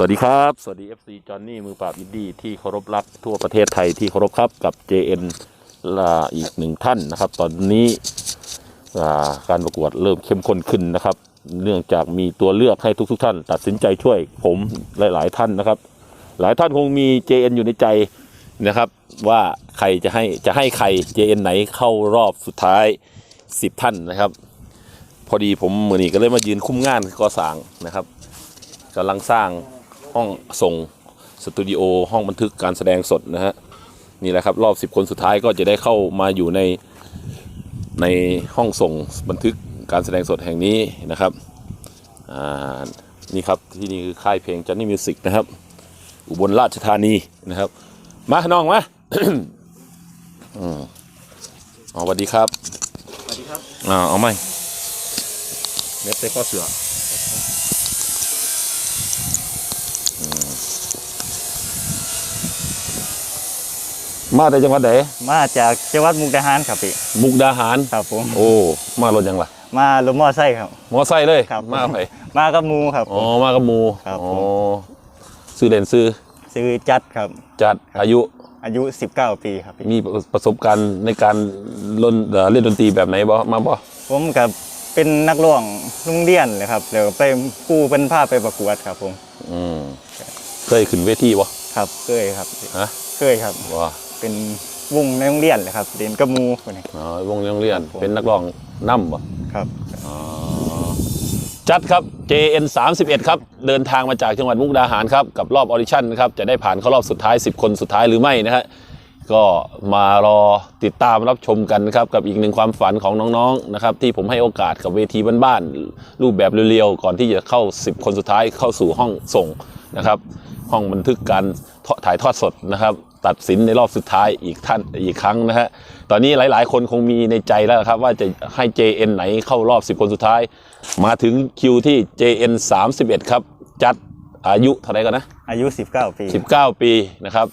สวัสดีครับ สวัสดี FC จอห์นนี่มือปราบอินดี้ที่เคารพรักทั่วประเทศไทยที่เคารพครับกับ JN ลาอีกหนึ่งท่านนะครับ ตอนนี้อ่าการประกวดเริ่มเข้มข้นขึ้นนะครับ เนื่องจากมีตัวเลือกให้ทุกๆทท่าน ตัดสินใจช่วยผมหลายๆท่านนะครับ หลายท่านคงมี JN อยู่ในใจนะครับ ว่าใครจะให้จะให้ใคร JN ไหนเข้ารอบสุดท้าย 10 ท่านนะครับ พอดีผมมือนี้ก็เลยมายืนคุ้มงานก่อสร้างนะครับกำลังสร้าง ห้องส่งสตูดิโอห้องบันทึกการแสดงสดนะฮะนี่แหละครับรอบ 10 คนสุดท้ายก็จะได้เข้ามาอยู่ในในห้องส่งบันทึกการแสดงสดแห่งนี้นะครับอ่านี่ครับที่นี่คือค่ายเพลงจันนี่มิวสิกนะครับ อุบลราชธานีนะครับ มาน้องมาอืมอ๋อสวัสดีครับสวัสดีครับอ่าเอาไหมเม็ดใส่ข้อเสืออื มาแต่จังหวัดไหนมาจากจังหวัดมุกดาหารครับพี่มุกดาหารครับผมโอ้มารถยังล่ะมาลมมอไซค์ครับมอไซค์เลยครับมาไปมากับหมูครับอ๋อมากับหมูครับอ๋อผมซื้อเด่นซื้อซื้อจัดครับ จัดอายุอายุ 19 ปีครับพี่มีประสบการณ์ในการเล่นเอ่อเล่นดนตรีแบบไหนบ่มาบ่ผมกับเป็นนักร้องโรงเรียนเลยครับเดี๋ยวไปกู้เป็นผ้าไปประกวดครับผมอืมเคยขึ้นเวทีบ่ครับเคยครับฮะเคยครับว่า เป็นวงในโรงเรียนเลยครับเรียนกับหมูคนนี้ อ๋อวงโรงเรียน ครับผม เป็นนักร้องนำบ่ครับจัดครับ JN 31 ครับ เดินทางมาจากจังหวัดมุกดาหารครับ กับรอบออดิชั่นนะครับ จะได้ผ่านเข้ารอบสุดท้าย 10 คนสุดท้ายหรือไม่นะฮะก็มารอติดตามรับชมกันนะครับ กับอีกหนึ่งความฝันของน้องๆนะครับ ที่ผมให้โอกาสกับเวทีบ้านๆรูปแบบเรียวๆก่อนที่จะเข้า 10 คนสุดท้ายเข้าสู่ห้องส่งนะครับ ห้องบันทึกการถ่ายทอดสดนะครับ ตัดสินในรอบสุดท้ายอีกท่านอีกครั้งนะฮะตอนนี้หลาย ๆ คนคงมีในใจแล้วนะครับ ว่าจะให้ JN ไหนเข้ารอบ 10 คนสุดท้าย มาถึงคิวที่ JN 31 ครับ จัดอายุเท่าไหร่กันนะ อายุ 19 ปี 19 ปีนะครับ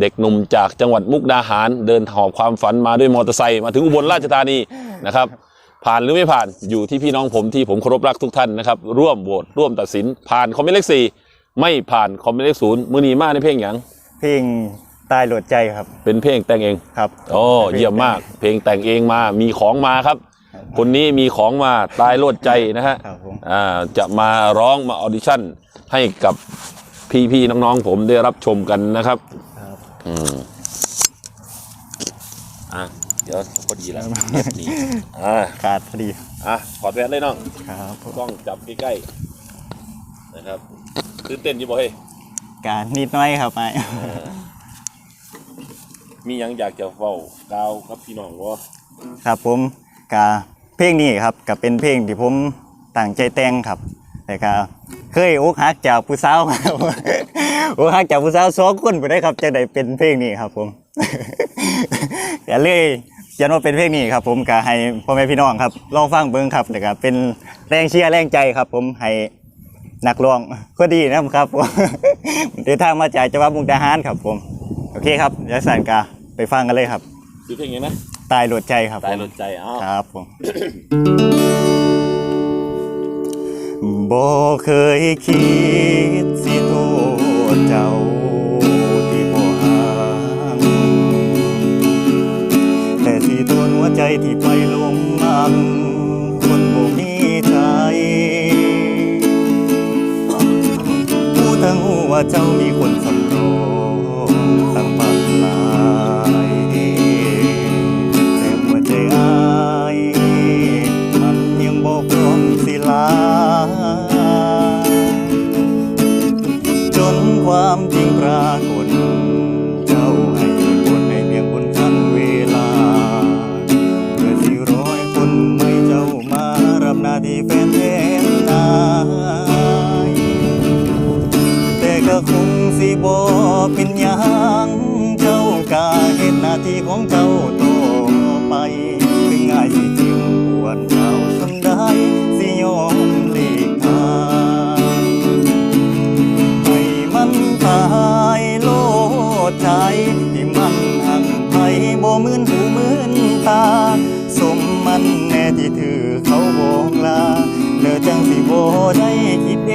เด็กหนุ่มจากจังหวัดมุกดาหาร เดินหอบความฝันมาด้วยมอเตอร์ไซค์มาถึงอุบลราชธานีนะครับผ่านหรือไม่ผ่านอยู่ที่พี่น้องผมที่ผมเคารพรักทุกท่านนะครับร่วมโหวตร่วมตัดสินผ่านคอมเมนต์เลขสี่ไม่ผ่านคอมเมนต์เลขศูนย์มือนีมาในเพลงอย่างเพลง ตายโหลดใจครับ เป็นเพลงแต่งเองครับโอ้เยี่ยมมาก เพลงแต่งเองมา มีของมาครับ คนนี้มีของมาตายโลดใจนะฮะครับผมอ่าจะมาร้องมาออดิชั่นให้กับพี่ๆน้องๆผมได้รับชมกันนะครับครับอืมอะเดี๋ยวพอดีแล้วนี่อ่าขาดพอดีอะถอดแว่นเลยน้องครับผมกล้องจับใกล้ๆนะครับตื่นเต้นอยี่บ่เฮ้ยการนิดหน้อยครับไอ้ มีหยังอยากจะเฝ้ากล่าวกับพี่น้องว่าครับผมกาเพลงนี้ครับก็เป็นเพลงที่ผมตั้งใจแต่งครับ แต่ก็เคยอกหักจากผู้สาวครับอกหักจากผู้สาวสองคนไปได้ครับจะได้เป็นเพลงนี้ครับผม ก็เลยยันว่าเป็นเพลงนี้ครับ ผมก็ให้พ่อแม่พี่น้องครับลองฟังเบิ่งครับแล้วก็เป็นแรงเชียร์แรงใจครับ ผมให้นักร้องก็ดีนะครับผมเดินทางมาจากจังหวัดมุกดาหารครับผม เคครับเดี๋ยวสันกาไปฟังกันเลยครับคือเพลงยังนะตายโหลดใจครับตายผมหลดใจอ้าวครับผม บ่เคยคิดสิโทษเจ้าที่บ่ห่างแต่สิโทษหัวใจที่ไปหลงมันคนบ่มีใจผู้ทั้งหูว่าเจ้ามีคนสำรอง ตายแต่หัวใจอายมันยังบ่พร้อมสิลา จนความจริงปรากฏเจ้าให้ผลในเพียงบนทันเวลาเพื่อสิร้อยคนไม่เจ้ามารับหน้าที่แฟนแทนนายแต่ก็คงสิบ่เป็นยัง ที่ของเจ้าต่อไปถึงง่ายสิจิ้มปวดเจ้าสำได้สิยอมหลีกทางให้มันตายโลดใจที่มันหักไปบ่มื่นหูมื่นตา สมมันแน่ที่ถือเขาบอกลาเลือจังสิบ่ได้คิดเอ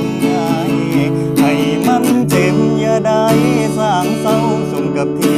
งง่ายให้มันเจ็บอย่าได้สร้างเศร้าสมกับที่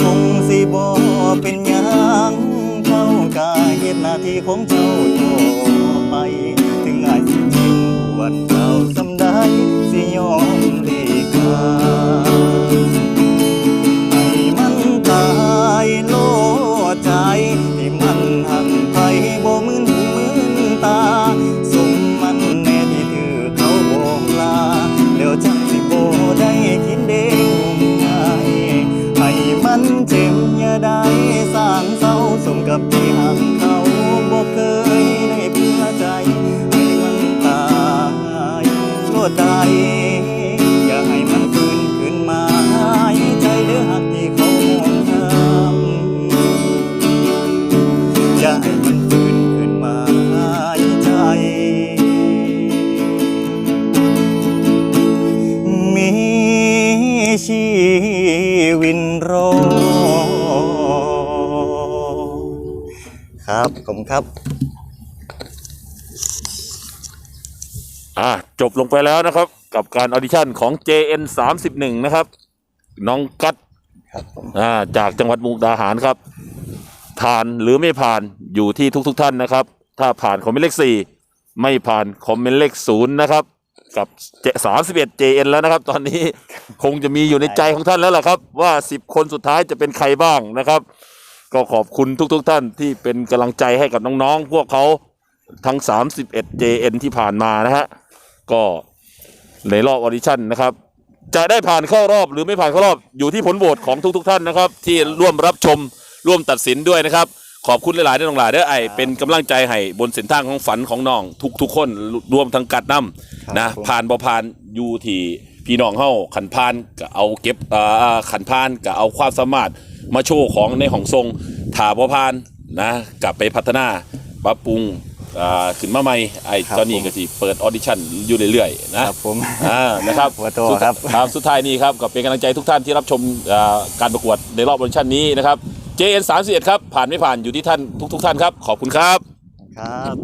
คงสิบ่เป็นหยังเจ้ากาเฮ็ดหน้าที่ของเจ้าต่อไป ถึงอาจสิจิ้มปวดเจ้าสำได้สิยอมหลีกทาง ครับผมครับ อ่าจบลงไปแล้วนะครับ กับการออดิชั่นของ JN 31นะครับ น้องกัดครับผมอ่าจากจังหวัดมุกดาหารครับ ผ่านหรือไม่ผ่านอยู่ที่ทุกๆทท่านนะครับ ถ้าผ่านคอมเมนต์เลขสี่ไม่ผ่านคอมเมนต์เลขศูนย์นะครับกับสามสิบเอ็ด JN แล้วนะครับ ตอนนี้คงจะมีอยู่ในใจของท่านแล้วล่ะครับ ว่าสิบคนสุดท้ายจะเป็นใครบ้างนะครับ ก็ขอบคุณทุกๆทท่านที่เป็นกำลังใจให้กับน้องๆ พวกเขาทั้ง 31 JN ที่ผ่านมานะฮะ ก็ในรอบออดิชั่นนะครับ จะได้ผ่านเข้ารอบหรือไม่ผ่านเข้ารอบอยู่ที่ผลโหวตของทุกๆทท่านนะครับ ที่ร่วมรับชมร่วมตัดสินด้วยนะครับ ขอบคุณหลายๆเด้อน้องหลายเด้อไอเป็นกำลังใจให้บนเส้นทางของฝันของน้องทุกๆคนรวมทั้งกัดน้ำนะผ่านบ่ผ่านอยู่ที่พี่น้องเฮาขันพานก็เอาเก็บอ่าขันพานก็เอาความสามารถ มาโชว์ของในของทรงถ้าบ่ผ่านนะกลับไปพัฒนาปรับปรุงอ่าขึ้นมาใหม่ไอ้ครับตอนนี้ก็สิเปิดออดิชั่นอยู่เรื่อยๆนะครับผมอ่านะครับหัวโตสุดครับครับสุดท้ายนี้ครับก็เป็นกำลังใจทุกท่านที่รับชมอ่าการประกวดในรอบออดิชั่นนี้นะครับ JN 31ครับผ่านไม่ผ่านอยู่ที่ท่านทุกๆท่านครับขอบคุณครับ ครับ